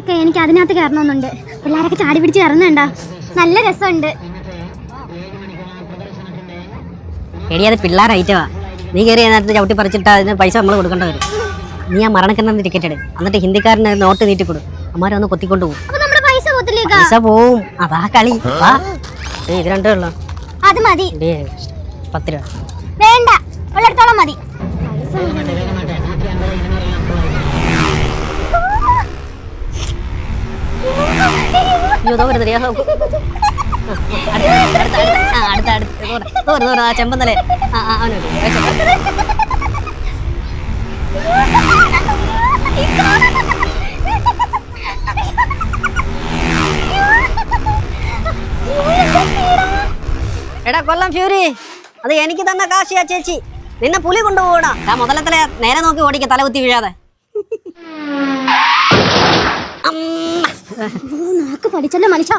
ഒക്കെ എനിക്ക് അതിനകത്ത് കയറണമെന്നുണ്ട്. പിള്ളേരൊക്കെ ചാടി പിടിച്ച് കയറുന്നുണ്ടോ? നല്ല രസമുണ്ട്. എടി അത് പിള്ളേർ ഐറ്റമാ നീ കയറി അതിനകത്ത് ചവിട്ടി പറിച്ചിട്ട് അതിന് പൈസ നമ്മൾ കൊടുക്കേണ്ടി വരും. നീ ആ മരണക്കിണ്ണ ടിക്കറ്റ് എടു എന്നിട്ട് ഹിന്ദിക്കാരന് നോട്ട് നീട്ടി കൊടു. അമ്മാരെ ഒന്ന് കൊത്തിക്കൊണ്ട് പോകും. പൈസ പോവും. അതാ കളി. ഇത് രണ്ടേ ഉള്ളു? അത് മതി. പത്ത് രൂപ. വേണ്ട. ഉള്ളിടത്തോളം മതി. വെച്ചോ. എടാ കൊല്ലം ഫ്യൂരി അത് എനിക്ക് തന്ന കാശിയാ ചേച്ചി. നിന്നെ പുലി കൊണ്ടുപോകണം. ആ മുതലത്തിലെ നേരെ നോക്കി ഓടിക്ക തല കുത്തി വീഴാതെ. നാക്ക് പഠിച്ചല്ലോ മനുഷ്യ.